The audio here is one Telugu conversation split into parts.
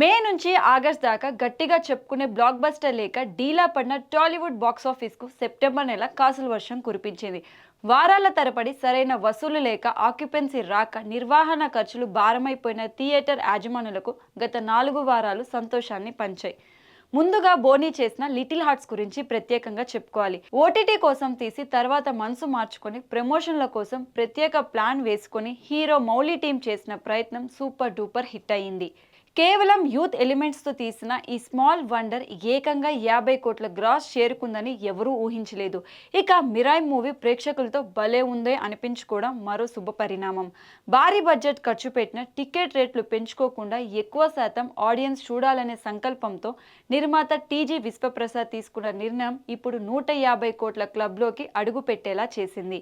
మే నుంచి ఆగస్ట్ దాకా గట్టిగా చెప్పుకునే బ్లాక్ బస్టర్ లేక డీలా పడిన టాలీవుడ్ బాక్స్ ఆఫీస్కు సెప్టెంబర్ నెల కాసుల వర్షం కురిపించింది. వారాల తరబడి సరైన వసూలు లేక ఆక్యుపెన్సీ రాక నిర్వహణ ఖర్చులు భారమైపోయిన థియేటర్ యాజమానులకు గత నాలుగు వారాలు సంతోషాన్ని పంచాయి. ముందుగా బోనీ చేసిన లిటిల్ హార్ట్స్ గురించి ప్రత్యేకంగా చెప్పుకోవాలి. ఓటీటీ కోసం తీసి తర్వాత మనసు మార్చుకొని ప్రమోషన్ల కోసం ప్రత్యేక ప్లాన్ వేసుకొని హీరో మౌలి టీం చేసిన ప్రయత్నం సూపర్ డూపర్ హిట్ అయింది. కేవలం యూత్ ఎలిమెంట్స్తో తీసిన ఈ స్మాల్ వండర్ ఏకంగా యాభై కోట్ల గ్రాస్ చేరుకుందని ఎవరూ ఊహించలేదు. ఇక మిరాయ్ మూవీ ప్రేక్షకులతో భలే ఉందే అనిపించుకోవడం మరో శుభ పరిణామం. భారీ బడ్జెట్ ఖర్చు పెట్టిన టికెట్ రేట్లు పెంచుకోకుండా ఎక్కువ శాతం ఆడియన్స్ చూడాలనే సంకల్పంతో నిర్మాత టీజీ విశ్వప్రసాద్ తీసుకున్న నిర్ణయం ఇప్పుడు నూట యాభై కోట్ల క్లబ్లోకి అడుగు పెట్టేలా చేసింది.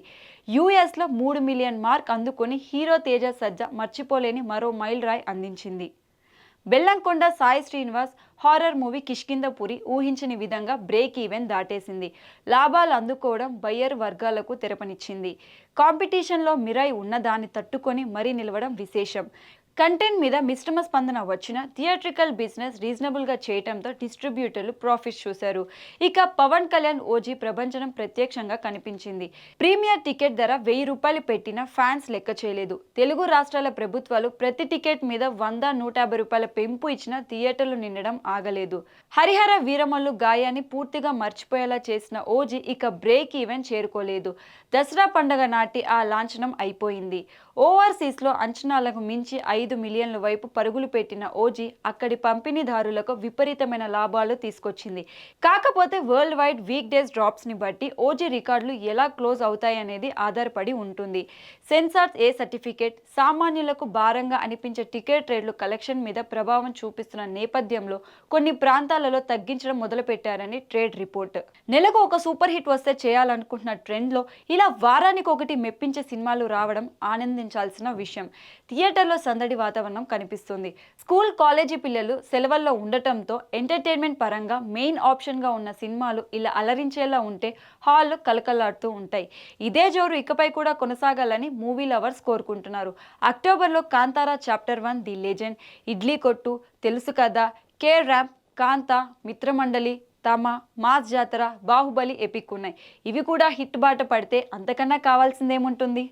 యూఎస్లో మూడు మిలియన్ మార్క్ అందుకొని హీరో తేజ సజ్జ మర్చిపోలేని మరో మైల్ రాయ్ అందించింది. బెల్లంకొండ సాయి శ్రీనివాస్ హారర్ మూవీ కిష్కిందపురి ఊహించని విధంగా బ్రేక్ ఈవెన్ దాటేసింది. లాభాలు అందుకోవడం బయ్యర్ వర్గాలకు తెరపనిచ్చింది. కాంపిటీషన్లో మిరాయి ఉన్నదాన్ని తట్టుకొని మరీ నిలవడం విశేషం. కంటెంట్ మీద మిశ్రమ స్పందన వచ్చిన థియేట్రికల్ బిజినెస్ రీజనబుల్గా చేయటంతో డిస్ట్రిబ్యూటర్లు ప్రాఫిట్ చూశారు. ఇక పవన్ కళ్యాణ్ ఓజీ ప్రభంజనం ప్రత్యక్షంగా కనిపించింది. ప్రీమియర్ టికెట్ ధర వెయ్యి రూపాయలు పెట్టిన ఫ్యాన్స్ లెక్క చేయలేదు. తెలుగు రాష్ట్రాల ప్రభుత్వాలు ప్రతి టికెట్ మీద వంద నూట యాభై రూపాయల పెంపు ఇచ్చిన థియేటర్లు నిండడం ఆగలేదు. హరిహర వీరమల్లు గాయాన్ని పూర్తిగా మర్చిపోయేలా చేసిన ఓజీ ఇక బ్రేక్ ఈవెన్ చేరుకోలేదు. దసరా పండగ నాటి ఆ లాంఛనం అయిపోయింది. ఓవర్సీస్లో అంచనాలకు మించి ఐదు మిలియన్ల వైపు పరుగులు పెట్టిన ఓజీ అక్కడి పంపిణీదారులకు విపరీతమైన లాభాలు తీసుకొచ్చింది. కాకపోతే వరల్డ్ వైడ్ వీక్ డేస్ డ్రాప్స్ని బట్టి ఓజీ రికార్డులు ఎలా క్లోజ్ అవుతాయనేది ఆధారపడి ఉంటుంది. సెన్సార్స్ ఏ సర్టిఫికేట్ సామాన్యులకు భారంగా అనిపించే టికెట్ రేట్లు కలెక్షన్ మీద ప్రభావం చూపిస్తున్న నేపథ్యంలో కొన్ని ప్రాంతాలలో తగ్గించడం మొదలుపెట్టారని ట్రేడ్ రిపోర్ట్. నెలకు ఒక సూపర్ హిట్ వస్తే చేయాలనుకుంటున్న ట్రెండ్లో ఇలా వారానికి ఒకటి మెప్పించే సినిమాలు రావడం ఆనందించాల్సిన విషయం. థియేటర్లో సందడి వాతావరణం కనిపిస్తుంది. స్కూల్ కాలేజీ పిల్లలు సెలవుల్లో ఉండటంతో ఎంటర్టైన్మెంట్ పరంగా మెయిన్ ఆప్షన్గా ఉన్న సినిమాలు ఇలా అలరించేలా ఉంటే హాల్ కలకలాడుతూ ఉంటాయి. ఇదే జోరు ఇకపై కూడా కొనసాగాలని మూవీ లవర్స్ కోరుకుంటున్నారు. అక్టోబర్లో Kantara chapter one the legend Idli Kottu తెలుసు కదా కే ర్యాంప్ కాంత మిత్రమండలి తమ మాస్ జాతర బాహుబలి ఎపిక్ ఉన్నాయి. ఇవి కూడా హిట్ బాట పడితే అంతకన్నా కావాల్సిందేముంటుంది?